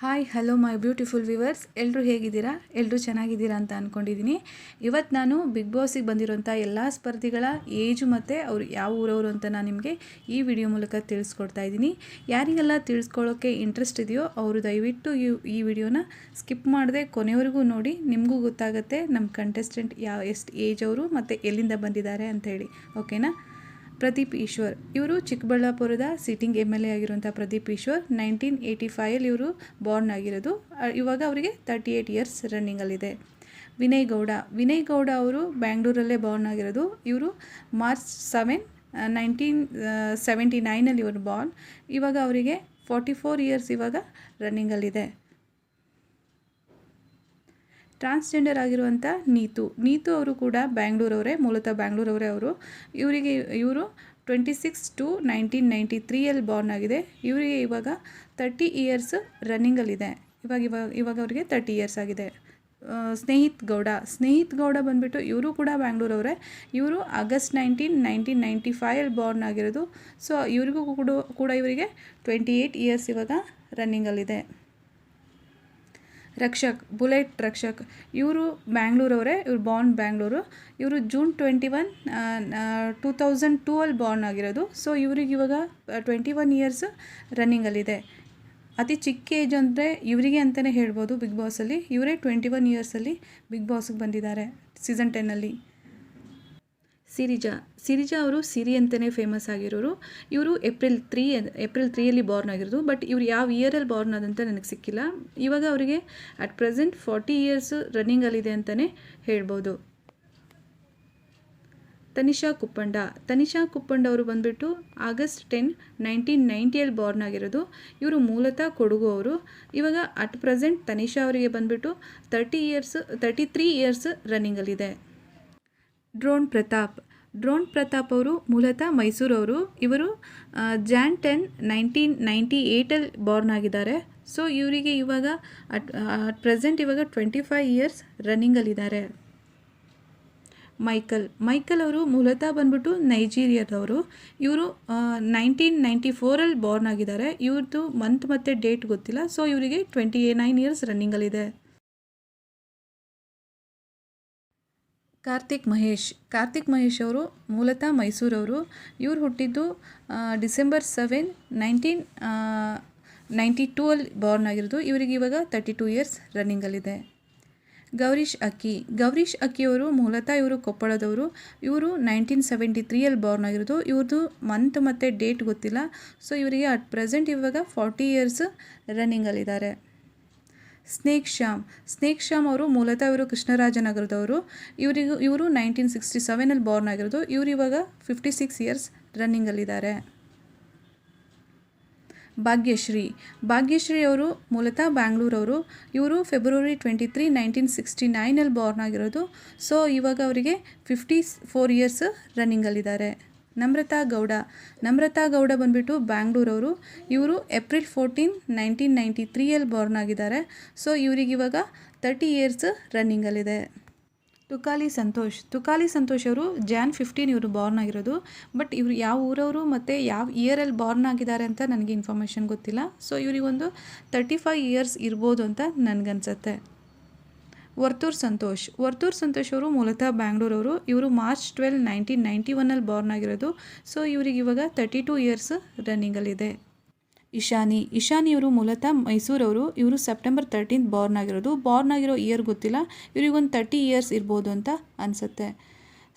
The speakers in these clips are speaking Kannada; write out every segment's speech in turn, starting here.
Hi hello my beautiful viewers ಎಲ್ಲರೂ ಹೇಗಿದ್ದೀರಾ? ಎಲ್ಲರೂ ಚೆನ್ನಾಗಿದ್ದೀರಾ ಅಂತ ಅಂದ್ಕೊಂಡಿದ್ದೀನಿ ಇವತ್ತು ನಾನು ಬಿಗ್ ಬಾಸಿಗೆ ಬಂದಿರೋಂಥ ಎಲ್ಲ ಸ್ಪರ್ಧಿಗಳ ಏಜು ಮತ್ತು ಅವರು ಯಾವ ಊರವರು ಅಂತ ನಾನು ನಿಮಗೆ ಈ ವಿಡಿಯೋ ಮೂಲಕ ತಿಳಿಸ್ಕೊಡ್ತಾ ಇದ್ದೀನಿ. ಯಾರಿಗೆಲ್ಲ ತಿಳಿಸ್ಕೊಳ್ಳೋಕ್ಕೆ ಇಂಟ್ರೆಸ್ಟ್ ಇದೆಯೋ ಅವರು ದಯವಿಟ್ಟು ಈ ಈ ವಿಡಿಯೋನ ಸ್ಕಿಪ್ ಮಾಡದೆ ಕೊನೆವರೆಗೂ ನೋಡಿ. ನಿಮಗೂ ಗೊತ್ತಾಗುತ್ತೆ ನಮ್ಮ ಕಂಟೆಸ್ಟೆಂಟ್ ಯಾವ ಎಷ್ಟು ಏಜ್ ಅವರು ಮತ್ತು ಎಲ್ಲಿಂದ ಬಂದಿದ್ದಾರೆ ಅಂತ ಹೇಳಿ. ಓಕೆನಾ ಪ್ರದೀಪ್ ಈಶ್ವರ್. ಇವರು ಚಿಕ್ಕಬಳ್ಳಾಪುರದ ಸಿಟ್ಟಿಂಗ್ ಎಂ ಎಲ್ ಎ ಆಗಿರುವಂಥ ಪ್ರದೀಪ್ ಈಶ್ವರ್. ನೈನ್ಟೀನ್ ಏಯ್ಟಿ ಫೈವಲ್ಲಿ ಇವರು ಬಾರ್ನ್ ಆಗಿರೋದು. ಇವಾಗ ಅವರಿಗೆ ತರ್ಟಿ ಏಯ್ಟ್ ಇಯರ್ಸ್ ರನ್ನಿಂಗಲ್ಲಿದೆ ವಿನಯ್ ಗೌಡ. ವಿನಯ್ ಗೌಡ ಅವರು ಬ್ಯಾಂಗ್ಳೂರಲ್ಲೇ ಬಾರ್ನ್ ಆಗಿರೋದು. ಇವರು ಮಾರ್ಚ್ ಸೆವೆನ್ ನೈನ್ಟೀನ್ ಸೆವೆಂಟಿ ನೈನಲ್ಲಿ ಇವರು ಬಾರ್ನ್ ಇವಾಗ ಅವರಿಗೆ ಫಾರ್ಟಿ ಫೋರ್ ಇಯರ್ಸ್ ಇವಾಗ ರನ್ನಿಂಗಲ್ಲಿದೆ ಟ್ರಾನ್ಸ್ಜೆಂಡರ್ ಆಗಿರುವಂಥ ನೀತು. ನೀತು ಅವರು ಕೂಡ ಬ್ಯಾಂಗ್ಳೂರವರೇ, ಮೂಲತಃ ಬ್ಯಾಂಗ್ಳೂರವರೇ ಅವರು. ಇವರಿಗೆ ಇವರು twenty six two nineteen ninety ತ್ರೀಯಲ್ಲಿ born ಆಗಿದೆ. ಇವರಿಗೆ ಇವಾಗ ತರ್ಟಿ ಇಯರ್ಸ್ ರನ್ನಿಂಗಲ್ಲಿದೆ ಇವಾಗ ಇವಾಗ ಇವಾಗ ಅವರಿಗೆ ತರ್ಟಿ ಇಯರ್ಸ್ ಆಗಿದೆ. ಸ್ನೇಹಿತ್ ಗೌಡ. ಸ್ನೇಹಿತ್ ಗೌಡ ಬಂದುಬಿಟ್ಟು ಇವರು ಕೂಡ ಬ್ಯಾಂಗ್ಳೂರವರೇ. ಇವರು ಆಗಸ್ಟ್ ನೈನ್ಟೀನ್ ನೈನ್ಟೀನ್ ನೈಂಟಿ ಫೈವಲ್ಲಿ ಬಾರ್ನ್ ಆಗಿರೋದು. ಸೊ ಇವರಿಗೂ ಕೂಡ ಕೂಡ ಇವರಿಗೆ ಟ್ವೆಂಟಿ ಏಯ್ಟ್ ಇಯರ್ಸ್ ಇವಾಗ ರನ್ನಿಂಗಲ್ಲಿದೆ ರಕ್ಷಕ್, ಬುಲೆಟ್ ರಕ್ಷಕ್. ಇವರು ಬ್ಯಾಂಗ್ಳೂರವರೇ, ಇವ್ರು ಬಾರ್ನ್ ಬ್ಯಾಂಗ್ಳೂರು. ಇವರು June twenty one two thousand two ಅಲ್ಲಿ ಬಾರ್ನ್ ಆಗಿರೋದು. ಸೊ ಇವ್ರಿಗೆ ಇವಾಗ ಟ್ವೆಂಟಿ ಒನ್ ಇಯರ್ಸ್ ರನ್ನಿಂಗಲ್ಲಿದೆ ಅತಿ ಚಿಕ್ಕ ಏಜ್ ಅಂದರೆ ಇವರಿಗೆ ಅಂತಲೇ ಹೇಳ್ಬೋದು ಬಿಗ್ ಬಾಸಲ್ಲಿ ಇವರೇ ಟ್ವೆಂಟಿ ಒನ್ ಇಯರ್ಸಲ್ಲಿ ಬಿಗ್ ಬಾಸ್ಗೆ ಬಂದಿದ್ದಾರೆ ಸೀಸನ್ ಟೆನ್ನಲ್ಲಿ ಸಿರಿಜಾ ಸಿರಿಜಾ ಅವರು ಸಿರಿ ಅಂತಲೇ ಫೇಮಸ್ ಆಗಿರೋರು. ಇವರು ಏಪ್ರಿಲ್ ತ್ರೀ ಏಪ್ರಿಲ್ ತ್ರೀಯಲ್ಲಿ ಬಾರ್ನ್ ಆಗಿರೋದು. ಬಟ್ ಇವರು ಯಾವ ಇಯರಲ್ಲಿ ಬಾರ್ನ್ ಆದಂತ ನನಗೆ ಸಿಕ್ಕಿಲ್ಲ. ಇವಾಗ ಅವರಿಗೆ ಅಟ್ ಪ್ರೆಸೆಂಟ್ ಫಾರ್ಟಿ ಇಯರ್ಸ್ ರನ್ನಿಂಗಲ್ಲಿದೆ ಅಂತಲೇ ಹೇಳ್ಬೋದು. ತನಿಷಾ ಕುಪ್ಪಂಡ. ತನಿಷಾ ಕುಪ್ಪಂಡ ಅವರು ಬಂದುಬಿಟ್ಟು ಆಗಸ್ಟ್ ಟೆನ್ ನೈನ್ಟೀನ್ ನೈಂಟಿಯಲ್ಲಿ ಬಾರ್ನ್ ಆಗಿರೋದು. ಇವರು ಮೂಲತಃ ಕೊಡಗು ಅವರು. ಇವಾಗ ಅಟ್ ಪ್ರೆಸೆಂಟ್ ತನಿಷಾ ಅವರಿಗೆ ಬಂದುಬಿಟ್ಟು thirty years thirty three years ರನ್ನಿಂಗಲ್ಲಿದೆ drone Pratap. Drone Pratap ಅವರು ಮೂಲತಃ ಮೈಸೂರವರು. ಇವರು ಜಾನ್ ಟೆನ್ ನೈನ್ಟೀನ್ ನೈಂಟಿ ಏಯ್ಟಲ್ಲಿ ಬಾರ್ನ್ ಆಗಿದ್ದಾರೆ. ಸೊ ಇವರಿಗೆ ಇವಾಗ ಅಟ್ ಅಟ್ ಪ್ರೆಸೆಂಟ್ ಇವಾಗ ಟ್ವೆಂಟಿ ಫೈವ್ ಇಯರ್ಸ್ ರನ್ನಿಂಗಲ್ಲಿದ್ದಾರೆ ಮೈಕಲ್. ಮೈಕಲ್ ಅವರು ಮೂಲತಃ ಬಂದ್ಬಿಟ್ಟು ನೈಜೀರಿಯಾದವರು. ಇವರು ನೈನ್ಟೀನ್ ನೈಂಟಿ ಫೋರಲ್ಲಿ ಬಾರ್ನ್ ಆಗಿದ್ದಾರೆ. ಇವ್ರದ್ದು ಮಂತ್ ಮತ್ತು ಡೇಟ್ ಗೊತ್ತಿಲ್ಲ. ಸೊ ಇವರಿಗೆ ಟ್ವೆಂಟಿ ನೈನ್ ಇಯರ್ಸ್ ರನ್ನಿಂಗಲ್ಲಿದೆ ಕಾರ್ತಿಕ್ ಮಹೇಶ್ ಕಾರ್ತಿಕ್ ಮಹೇಶ್ ಅವರು ಮೂಲತಃ ಮೈಸೂರವರು. ಇವರು ಹುಟ್ಟಿದ್ದು December seven, nineteen ninety two ಅಲ್ಲಿ ಬಾರ್ನ್ ಆಗಿರೋದು. ಇವರಿಗೆ ಇವಾಗ ತರ್ಟಿ ಟೂ ಇಯರ್ಸ್ ರನ್ನಿಂಗಲ್ಲಿದೆ ಗೌರೀಶ್ ಅಕ್ಕಿ. ಗೌರೀಶ್ ಅಕ್ಕಿಯವರು ಮೂಲತಃ ಇವರು ಕೊಪ್ಪಳದವರು. ಇವರು ನೈನ್ಟೀನ್ ಸೆವೆಂಟಿ ತ್ರೀಯಲ್ಲಿ ಬಾರ್ನ್ ಆಗಿರೋದು. ಇವ್ರದ್ದು ಮಂತ್ ಮತ್ತು ಡೇಟ್ ಗೊತ್ತಿಲ್ಲ. ಸೊ ಇವರಿಗೆ ಅಟ್ ಪ್ರೆಸೆಂಟ್ ಇವಾಗ ಫಾರ್ಟಿ ಇಯರ್ಸ್ ರನ್ನಿಂಗಲ್ಲಿದ್ದಾರೆ ಸ್ನೇಕ್ ಶ್ಯಾಮ್. ಸ್ನೇಕ್ ಶ್ಯಾಮ್ ಅವರು ಮೂಲತಃ ಇವರು ಕೃಷ್ಣರಾಜನಗರದವರು. ಇವರಿಗೂ, ಇವರು ನೈನ್ಟೀನ್ ಸಿಕ್ಸ್ಟಿ ಸೆವೆನಲ್ಲಿ ಬಾರ್ನ್ ಆಗಿರೋದು. ಇವರು ಇವಾಗ ಫಿಫ್ಟಿ ಸಿಕ್ಸ್ ಇಯರ್ಸ್ ರನ್ನಿಂಗಲ್ಲಿದ್ದಾರೆ ಭಾಗ್ಯಶ್ರೀ. ಭಾಗ್ಯಶ್ರೀ ಅವರು ಮೂಲತಃ ಬ್ಯಾಂಗ್ಳೂರವರು. ಇವರು February twenty three nineteen sixty ನೈನಲ್ಲಿ born ಆಗಿರೋದು. ಸೊ ಇವಾಗ ಅವರಿಗೆ ಫಿಫ್ಟಿ ಫೋರ್ ಇಯರ್ಸ್ ರನ್ನಿಂಗಲ್ಲಿದ್ದಾರೆ ನಮ್ರತಾ ಗೌಡ ನಮ್ರತಾ ಗೌಡ ಬಂದುಬಿಟ್ಟು ಬ್ಯಾಂಗ್ಳೂರವರು. ಇವರು ಏಪ್ರಿಲ್ ಫೋರ್ಟೀನ್, ನೈನ್ಟೀನ್ ನೈಂಟಿ ತ್ರೀಯಲ್ಲಿ ಬಾರ್ನ್ ಆಗಿದ್ದಾರೆ ಸೊ, ಇವರಿಗೆ ಇವಾಗ ತರ್ಟಿ ಇಯರ್ಸ್ ರನ್ನಿಂಗಲ್ಲಿದೆ. ತುಕಾಲಿ ಸಂತೋಷ್. ತುಕಾಲಿ ಸಂತೋಷ್ ಅವರು ಜಾನ್ ಫಿಫ್ಟೀನ್ ಇವರು ಬಾರ್ನ್ ಆಗಿರೋದು ಬಟ್ ಇವರು ಯಾವ ಊರವರು ಮತ್ತು ಯಾವ ಇಯರಲ್ಲಿ ಬಾರ್ನ್ ಆಗಿದ್ದಾರೆ ಅಂತ ನನಗೆ ಇನ್ಫಾರ್ಮೇಷನ್ ಗೊತ್ತಿಲ್ಲ. ಸೊ, ಇವರಿಗೊಂದು ತರ್ಟಿ ಫೈವ್ ಇಯರ್ಸ್ ಇರ್ಬೋದು ಅಂತ ನನಗನ್ಸುತ್ತೆ. ವರ್ತೂರ್ ಸಂತೋಷ್. ವರ್ತೂರ್ ಸಂತೋಷ್ ಅವರು ಮೂಲತಃ ಬ್ಯಾಂಗ್ಳೂರವರು. ಇವರು ಮಾರ್ಚ್ ಟ್ವೆಲ್ ನೈನ್ಟೀನ್ ನೈಂಟಿ ಒನ್ನಲ್ಲಿ ಬಾರ್ನ್ ಆಗಿರೋದು. ಸೊ ಇವರಿಗೆ ಇವಾಗ ತರ್ಟಿ ಟೂ ಇಯರ್ಸ್ ರನ್ನಿಂಗಲ್ಲಿದೆ ಇಶಾನಿ. ಇಶಾನಿ ಅವರು ಮೂಲತಃ ಮೈಸೂರವರು. ಇವರು ಸೆಪ್ಟೆಂಬರ್ ತರ್ಟೀನ್ತ್ ಬಾರ್ನ್ ಆಗಿರೋದು. ಬಾರ್ನ್ ಆಗಿರೋ ಇಯರ್ ಗೊತ್ತಿಲ್ಲ. ಇವರಿಗೊಂದು ತರ್ಟಿ ಇಯರ್ಸ್ ಇರ್ಬೋದು ಅಂತ ಅನಿಸುತ್ತೆ.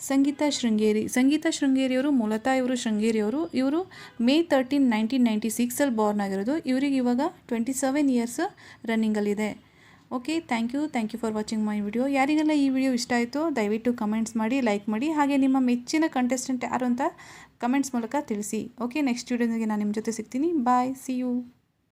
ಸಂಗೀತ ಶೃಂಗೇರಿ. ಸಂಗೀತ ಶೃಂಗೇರಿಯವರು ಮೂಲತಃ ಇವರು ಶೃಂಗೇರಿಯವರು. ಇವರು ಮೇ ತರ್ಟೀನ್ ನೈನ್ಟೀನ್ ನೈಂಟಿ ಸಿಕ್ಸಲ್ಲಿ ಬಾರ್ನ್ ಆಗಿರೋದು. ಇವರಿಗೆ ಇವಾಗ twenty seven years ರನ್ನಿಂಗಲ್ಲಿದೆ okay thank you thank you for watching my video ಯಾರಿಗೆಲ್ಲ ಈ ವಿಡಿಯೋ ಇಷ್ಟ ಆಯಿತು, ದಯವಿಟ್ಟು ಕಮೆಂಟ್ಸ್ ಮಾಡಿ ಲೈಕ್ ಮಾಡಿ, ಹಾಗೆ ನಿಮ್ಮ ಮೆಚ್ಚಿನ ಕಂಟೆಸ್ಟೆಂಟ್ ಯಾರು ಅಂತ ಕಮೆಂಟ್ಸ್ ಮೂಲಕ ತಿಳಿಸಿ. ಓಕೆ ನೆಕ್ಸ್ಟ್ ವಿಡಿಯೋನಿಗೆ ನಾನು ನಿಮ್ಮ ಜೊತೆ ಸಿಗ್ತೀನಿ. Bye see you